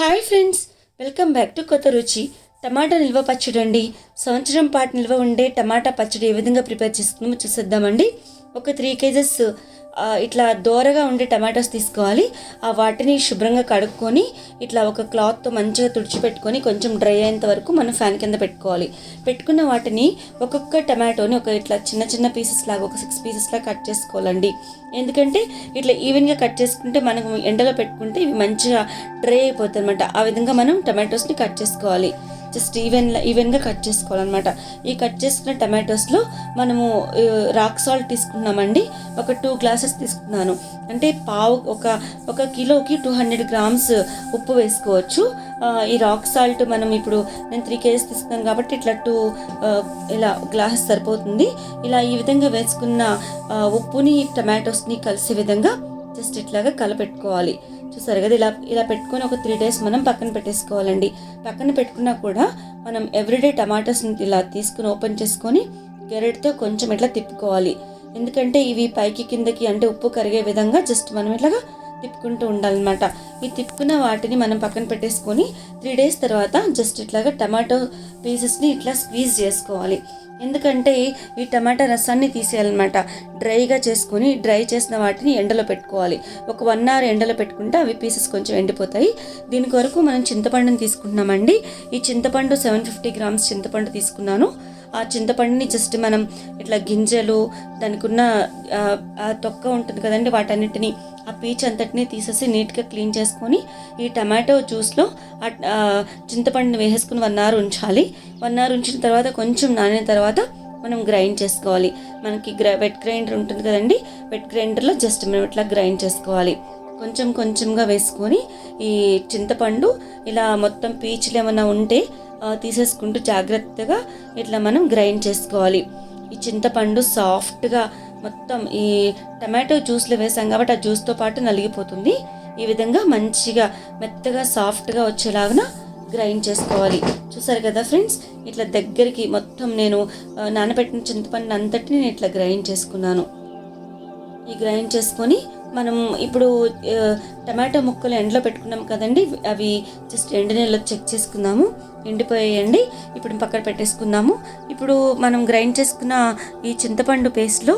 Hi friends welcome back to కొత్త రుచి. టమాటా నిల్వ పచ్చడి అండి సంవత్సరం పాటు నిల్వ ఉండే టమాటా పచ్చడి ఏ విధంగా ప్రిపేర్ చేసుకుందామో చూసేద్దామండి. ఒక త్రీ కేజెస్ ఇట్లా దోరగా ఉండే టమాటోస్ తీసుకోవాలి. ఆ వాటిని శుభ్రంగా కడుక్కొని ఇట్లా ఒక క్లాత్తో మంచిగా తుడిచిపెట్టుకొని కొంచెం డ్రై అయ్యేంత వరకు మనం ఫ్యాన్ కింద పెట్టుకోవాలి. పెట్టుకున్న వాటిని ఒక్కొక్క టమాటోని ఒక ఇట్లా చిన్న చిన్న పీసెస్ లాగా ఒక సిక్స్ పీసెస్ లాగా కట్ చేసుకోవాలండి. ఎందుకంటే ఇట్లా ఈవెన్గా కట్ చేసుకుంటే మనకు ఎండలో పెట్టుకుంటే ఇవి మంచిగా డ్రై అయిపోతుంది అనమాట ఆ విధంగా మనం టమాటోస్ని కట్ చేసుకోవాలి. జస్ట్ ఈవెన్ ఈవెన్గా కట్ చేసుకోవాలన్నమాట. ఈ కట్ చేసుకున్న టమాటోస్లో మనము రాక్ సాల్ట్ తీసుకున్నామండి. ఒక టూ గ్లాసెస్ తీసుకున్నాను. అంటే పావు ఒక ఒక కిలోకి టూ హండ్రెడ్ గ్రామ్స్ ఉప్పు వేసుకోవచ్చు. ఈ రాక్ సాల్ట్ మనం ఇప్పుడు నేను త్రీ కేజీస్ తీసుకున్నాను కాబట్టి ఇట్లా టూ ఇలా గ్లాసెస్ సరిపోతుంది. ఇలా ఈ విధంగా వేసుకున్న ఉప్పుని టమాటోస్ని కలిసే విధంగా జస్ట్ ఇట్లాగా కలపెట్టుకోవాలి. చూసారు కదా ఇలా ఇలా పెట్టుకొని ఒక త్రీ డేస్ మనం పక్కన పెట్టేసుకోవాలండి. పక్కన పెట్టుకున్నా కూడా మనం ఎవ్రీడే టమాటోస్ని ఇలా తీసుకుని ఓపెన్ చేసుకొని గెరెట్తో కొంచెం ఇట్లా తిప్పుకోవాలి. ఎందుకంటే ఇవి పైకి కిందకి అంటే ఉప్పు కరిగే విధంగా జస్ట్ మనం ఇట్లాగా తిప్పుకుంటూ ఉండాలన్నమాట. ఈ తిప్పుకున్న వాటిని మనం పక్కన పెట్టేసుకొని త్రీ డేస్ తర్వాత జస్ట్ ఇట్లాగా టమాటో పీసెస్ని ఇట్లా స్క్వీజ్ చేసుకోవాలి. ఎందుకంటే ఈ టమాటా రసాన్ని తీసేయాలన్నమాట. డ్రైగా చేసుకొని డ్రై చేసిన వాటిని ఎండలో పెట్టుకోవాలి. ఒక వన్ అవర్ ఎండలో పెట్టుకుంటే అవి పీసెస్ కొంచెం ఎండిపోతాయి. దీని కొరకు మనం చింతపండుని తీసుకుంటున్నామండి. ఈ చింతపండు సెవెన్ ఫిఫ్టీ గ్రామ్స్ చింతపండు తీసుకున్నాను. ఆ చింతపండుని జస్ట్ మనం ఇట్లా గింజలు దానికి ఉన్న తొక్క ఉంటుంది కదండి వాటన్నిటిని ఆ పీచ్ అంతటిని తీసేసి నీట్గా క్లీన్ చేసుకొని ఈ టమాటో జ్యూస్లో చింతపండుని వేసేసుకుని వన్ అవర్ ఉంచాలి. వన్ అవర్ ఉంచిన తర్వాత కొంచెం నానిన తర్వాత మనం గ్రైండ్ చేసుకోవాలి. మనకి గ్రై వెట్ గ్రైండర్ ఉంటుంది కదండి వెట్ గ్రైండర్లో జస్ట్ మనం ఇట్లా గ్రైండ్ చేసుకోవాలి. కొంచెం కొంచెంగా వేసుకొని ఈ చింతపండు ఇలా మొత్తం పీచులు ఏమైనా ఉంటే తీసేసుకుంటూ జాగ్రత్తగా ఇట్లా మనం గ్రైండ్ చేసుకోవాలి. ఈ చింతపండు సాఫ్ట్గా మొత్తం ఈ టమాటో జ్యూస్లో వేసాం కాబట్టి ఆ జ్యూస్తో పాటు నలిగిపోతుంది. ఈ విధంగా మంచిగా మెత్తగా సాఫ్ట్గా వచ్చేలాగా గ్రైండ్ చేసుకోవాలి. చూసారు కదా ఫ్రెండ్స్? ఇట్లా దగ్గరికి మొత్తం నేను నానబెట్టిన చింతపండు అంతటిని నేను ఇట్లా గ్రైండ్ చేసుకున్నాను. ఈ గ్రైండ్ చేసుకొని మనం ఇప్పుడు టమాటో ముక్కలు ఎండలో పెట్టుకున్నాం కదండి? అవి జస్ట్ ఎండు నీళ్ళలో చెక్ చేసుకున్నాము. ఎండిపోయాయండి. ఇప్పుడు పక్కన పెట్టేసుకున్నాము. ఇప్పుడు మనం గ్రైండ్ చేసుకున్న ఈ చింతపండు పేస్ట్లో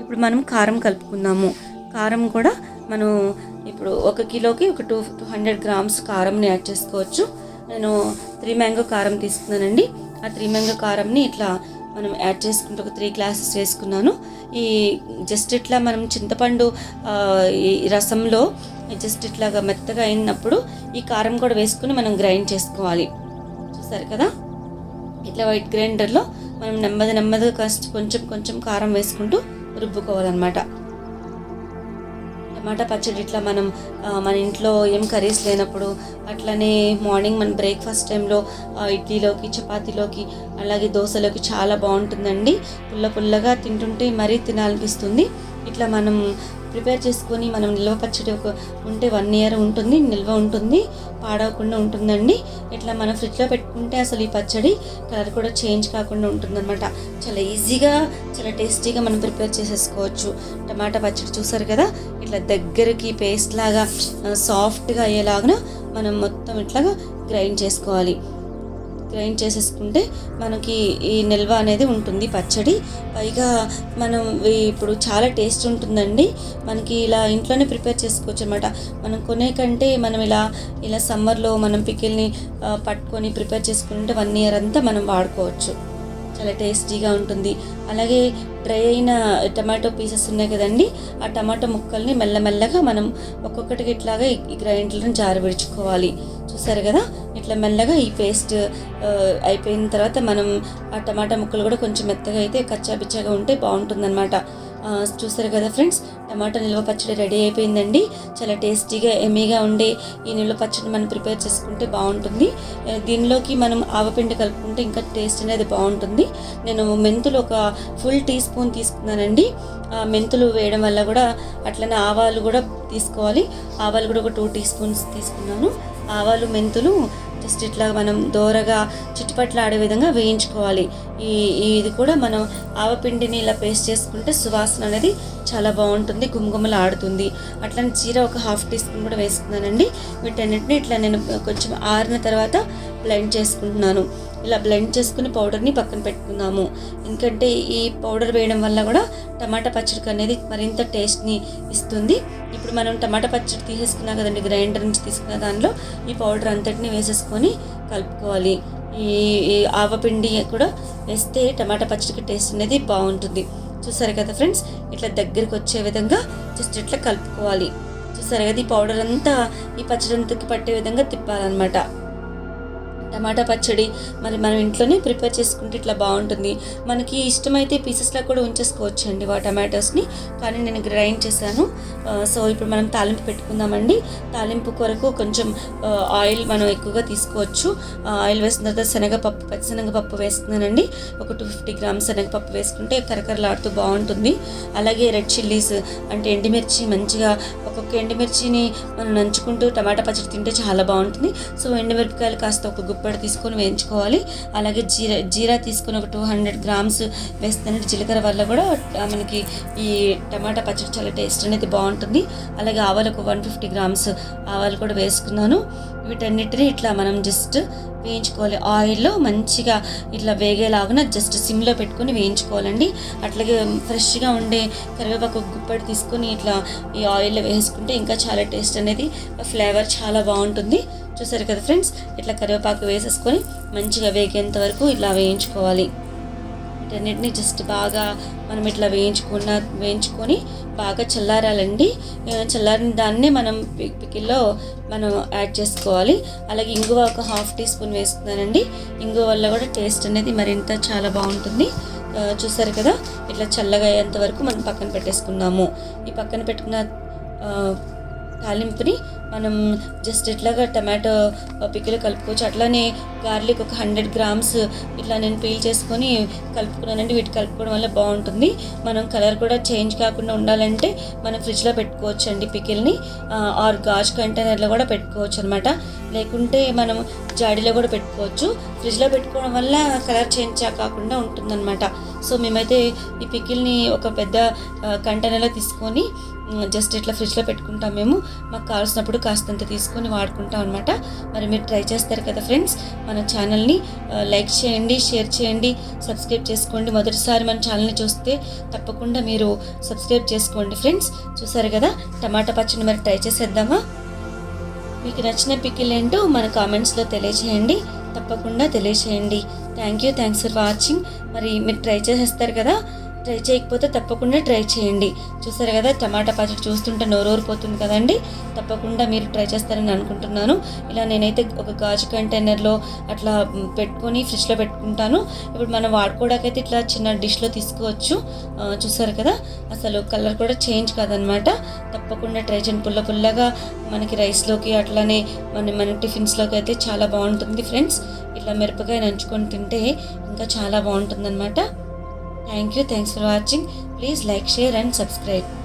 ఇప్పుడు మనం కారం కలుపుకుందాము. కారం కూడా మనం ఇప్పుడు ఒక కిలోకి ఒక టూ టూ హండ్రెడ్ గ్రామ్స్ కారంని యాడ్ చేసుకోవచ్చు. నేను త్రీ మ్యాంగో కారం తీసుకున్నానండి. ఆ త్రీ మ్యాంగో కారంని ఇట్లా మనం యాడ్ చేసుకుంటే ఒక త్రీ గ్లాసెస్ వేసుకున్నాను ఈ జస్ట్ ఇట్లా మనం చింతపండు ఈ రసంలో జస్ట్ ఇట్లాగా మెత్తగా అయినప్పుడు ఈ కారం కూడా వేసుకుని మనం గ్రైండ్ చేసుకోవాలి. చూసారు కదా? ఇట్లా వైట్ గ్రైండర్లో మనం నెమ్మది నెమ్మదిగా కొంచెం కొంచెం కారం వేసుకుంటూ రుబ్బుకోవాలన్నమాట. టమాటా పచ్చడి ఇట్లా మనం మన ఇంట్లో ఏం కర్రీస్ లేనప్పుడు అట్లనే మార్నింగ్ మన బ్రేక్ఫాస్ట్ టైంలో ఇడ్లీలోకి చపాతీలోకి అలాగే దోశలోకి చాలా బాగుంటుందండి. పుల్ల పుల్లగా తింటుంటే మరీ తినాలనిపిస్తుంది. ఇట్లా మనం ప్రిపేర్ చేసుకొని మనం నిల్వ పచ్చడి ఒక ఉంటే వన్ ఇయర్ ఉంటుంది నిల్వ ఉంటుంది పాడవకుండా ఉంటుందండి. ఇట్లా మనం ఫ్రిడ్జ్లో పెట్టుకుంటే అసలు ఈ పచ్చడి కలర్ కూడా చేంజ్ కాకుండా ఉంటుందన్నమాట. చాలా ఈజీగా చాలా టేస్టీగా మనం ప్రిపేర్ చేసేసుకోవచ్చు. టమాటా పచ్చడి చూసారు కదా? ఇట్లా దగ్గరికి పేస్ట్ లాగా సాఫ్ట్గా అయ్యేలాగా మనం మొత్తం ఇట్లాగా గ్రైండ్ చేసుకోవాలి. గ్రైండ్ చేసేసుకుంటే మనకి ఈ నిల్వ అనేది ఉంటుంది పచ్చడి. పైగా మనం ఇప్పుడు చాలా టేస్ట్ ఉంటుందండి. మనకి ఇలా ఇంట్లోనే ప్రిపేర్ చేసుకోవచ్చు అనమాట మనం కొనే కంటే మనం ఇలా ఇలా సమ్మర్లో మనం పికిల్ని పట్టుకొని ప్రిపేర్ చేసుకుంటే వన్ ఇయర్ అంతా మనం వాడుకోవచ్చు. చాలా టేస్టీగా ఉంటుంది. అలాగే డ్రై అయిన టమాటో పీసెస్ ఉన్నాయి కదండి ఆ టమాటో ముక్కల్ని మెల్లమెల్లగా మనం ఒక్కొక్కటికి ఇట్లాగా ఈ- ఈ గ్రైండర్లను జారి విడుచుకోవాలి చూసారు కదా? ఇట్లా మెల్లగా ఈ పేస్ట్ అయిపోయిన తర్వాత మనం ఆ టమాటా ముక్కలు కూడా కొంచెం మెత్తగా అయితే కచ్చాపిచ్చాగా ఉంటే బాగుంటుందన్నమాట. చూసారు కదా ఫ్రెండ్స్? టమాటా నిల్వ పచ్చడి రెడీ అయిపోయిందండి. చాలా టేస్టీగా ఎమీగా ఉండే ఈ నిల్వ పచ్చడి మనం ప్రిపేర్ చేసుకుంటే బాగుంటుంది. దీనిలోకి మనం ఆవపిండి కలుపుకుంటే ఇంకా టేస్ట్ అనేది బాగుంటుంది. నేను మెంతులు ఒక ఫుల్ టీ స్పూన్ తీసుకున్నానండి. ఆ, మెంతులు వేయడం వల్ల కూడా అట్లనే ఆవాలు కూడా తీసుకోవాలి. ఆవాలు కూడా ఒక టూ టీ స్పూన్స్ తీసుకున్నాను. ఆవాలు మెంతులు జస్ట్ ఇట్లా మనం దోరగా చిట్టుపట్ల ఆడే విధంగా వేయించుకోవాలి. ఈ ఇది కూడా మనం ఆవపిండిని ఇలా పేస్ట్ చేసుకుంటే సువాసన అనేది చాలా బాగుంటుంది గుమగుమలు ఆడుతుంది. అట్లనే జీరా ఒక హాఫ్ టీ స్పూన్ కూడా వేసుకున్నానండి. వీటన్నిటిని ఇట్లా నేను కొంచెం ఆరిన తర్వాత బ్లెండ్ చేసుకుంటున్నాను. ఇలా బ్లెండ్ చేసుకుని పౌడర్ని పక్కన పెట్టుకుందాము. ఎందుకంటే ఈ పౌడర్ వేయడం వల్ల కూడా టమాటా పచ్చడికి అనేది మరింత టేస్ట్ని ఇస్తుంది. ఇప్పుడు మనం టమాటా పచ్చడి తీసేసుకున్నాం కదండి గ్రైండర్ నుంచి తీసుకున్న దానిలో ఈ పౌడర్ అంతటిని వేసేసుకొని కలుపుకోవాలి. ఈ ఈ ఆవపిండి కూడా వేస్తే టమాటా పచ్చడికి టేస్ట్ అనేది బాగుంటుంది. చూసారు కదా ఫ్రెండ్స్? ఇట్లా దగ్గరికి వచ్చే విధంగా జస్ట్ ఇట్లా కలుపుకోవాలి. చూసారు కదా ఈ పౌడర్ అంతా ఈ పచ్చడి అంతకి పట్టే విధంగా తిప్పాలన్నమాట. టమాటా పచ్చడి మరి మనం ఇంట్లోనే ప్రిపేర్ చేసుకుంటే ఇట్లా బాగుంటుంది. మనకి ఇష్టమైతే పీసెస్లో కూడా ఉంచేసుకోవచ్చు అండి ఆ టమాటోస్ని. కానీ నేను గ్రైండ్ చేశాను. సో ఇప్పుడు మనం తాలింపు పెట్టుకుందామండి. తాలింపు కొరకు కొంచెం ఆయిల్ మనం ఎక్కువగా తీసుకోవచ్చు. ఆయిల్ వేసిన తర్వాత శనగపప్పు పచ్చిశనగపప్పు వేస్తున్నానండి. ఒక టూ ఫిఫ్టీ గ్రామ్స్ శనగపప్పు వేసుకుంటే కరకరలాడుతూ బాగుంటుంది. అలాగే రెడ్ చిల్లీస్ అంటే ఎండుమిర్చి మంచిగా ఒక్కొక్క ఎండుమిర్చిని మనం నంచుకుంటూ టమాటా పచ్చడి తింటే చాలా బాగుంటుంది. సో ఎండుమిరపకాయలు కాస్త ఒక గుప్పెడు తీసుకొని వేయించుకోవాలి. అలాగే జీరా జీరా తీసుకొని ఒక టూ హండ్రెడ్ గ్రామ్స్ వేస్తానంటే జీలకర్ర వల్ల కూడా మనకి ఈ టమాటా పచ్చడి చాలా టేస్ట్ అనేది బాగుంటుంది. అలాగే ఆవాలు ఒక వన్ ఫిఫ్టీ గ్రామ్స్ ఆవాలు కూడా వేసుకున్నాను. వీటన్నిటిని ఇట్లా మనం జస్ట్ వేయించుకోవాలి. ఆయిల్లో మంచిగా ఇట్లా వేగేలాగా జస్ట్ సిమ్లో పెట్టుకొని వేయించుకోవాలండి. అట్లాగే ఫ్రెష్గా ఉండే కరివేపాకు గుప్పడి తీసుకొని ఇట్లా ఈ ఆయిల్లో వేసుకుంటే ఇంకా చాలా టేస్ట్ అనేది ఫ్లేవర్ చాలా బాగుంటుంది. చూసారు కదా ఫ్రెండ్స్? ఇట్లా కరివేపాకు వేసేసుకొని మంచిగా వేగేంత వరకు ఇలా వేయించుకోవాలి. వీటన్నిటిని జస్ట్ బాగా మనం ఇట్లా వేయించుకున్న వేయించుకొని బాగా చల్లారాలండి. చల్లారిన దాన్నే మనం పికిల్లో మనం యాడ్ చేసుకోవాలి. అలాగే ఇంగువ ఒక హాఫ్ టీ స్పూన్ వేస్తున్నానండి. ఇంగువ వల్ల కూడా టేస్ట్ అనేది మరింత చాలా బాగుంటుంది. చూసారు కదా? ఇట్లా చల్లగా అయ్యేంత వరకు మనం పక్కన పెట్టేసుకుందాము. ఈ పక్కన పెట్టుకున్న తాలింపుని మనం జస్ట్ ఇట్లాగా టమాటో పిక్కలు కలుపుకోవచ్చు. అట్లానే గార్లిక్ ఒక హండ్రెడ్ గ్రామ్స్ ఇట్లా నేను పీల్ చేసుకొని కలుపుకున్నానండి. వీటి కలుపుకోవడం వల్ల బాగుంటుంది. మనం కలర్ కూడా చేంజ్ కాకుండా ఉండాలంటే మనం ఫ్రిడ్జ్లో పెట్టుకోవచ్చు అండి పికిల్ని ఆర్ గాజ్ కంటైనర్లో కూడా పెట్టుకోవచ్చు అనమాట లేకుంటే మనం జాడీలో కూడా పెట్టుకోవచ్చు. ఫ్రిడ్జ్లో పెట్టుకోవడం వల్ల కలర్ చేంజ్ కాకుండా ఉంటుందన్నమాట సో మేమైతే ఈ పికిల్ని ఒక పెద్ద కంటైనర్లో తీసుకొని జస్ట్ ఇట్లా ఫ్రిడ్జ్లో పెట్టుకుంటాం మేము. మాకు కావాల్సినప్పుడు కాస్తంత తీసుకొని వాడుకుంటాం అనమాట మరి మీరు ట్రై చేస్తారు కదా ఫ్రెండ్స్ మన ఛానల్ని లైక్ చేయండి షేర్ చేయండి సబ్స్క్రైబ్ చేసుకోండి. మొదటిసారి మన ఛానల్ని చూస్తే తప్పకుండా మీరు సబ్స్క్రైబ్ చేసుకోండి ఫ్రెండ్స్ చూసారు కదా? టమాటా పచ్చడి మరి ట్రై చేసేద్దామా? మీకు నచ్చిన పికిల్ ఏంటో మన కామెంట్స్లో తెలియజేయండి. తప్పకుండా తెలియచేయండి thank you thanks for watching మరి మీరు ట్రై చేసేస్తారు కదా? ట్రై చేయకపోతే తప్పకుండా ట్రై చేయండి. చూసారు కదా టమాటా పచ్చడి చూస్తుంటే నోరూరిపోతుంది కదండి. తప్పకుండా మీరు ట్రై చేస్తారని అనుకుంటున్నాను. ఇలా నేనైతే ఒక గాజు కంటైనర్లో అట్లా పెట్టుకొని ఫ్రిడ్జ్లో పెట్టుకుంటాను. ఇప్పుడు మనం వాడుకోవడానికైతే ఇట్లా చిన్న డిష్లో తీసుకోవచ్చు. చూసారు కదా అసలు కలర్ కూడా చేంజ్ కాదనమాట. తప్పకుండా ట్రై చేయండి. పుల్ల పుల్లగా మనకి రైస్లోకి అట్లానే మన మన టిఫిన్స్లోకి అయితే చాలా బాగుంటుంది ఫ్రెండ్స్. ఇట్లా మిరపకాయ నంచుకొని తింటే ఇంకా చాలా బాగుంటుంది Thank you. Thanks for watching. Please like, share and subscribe.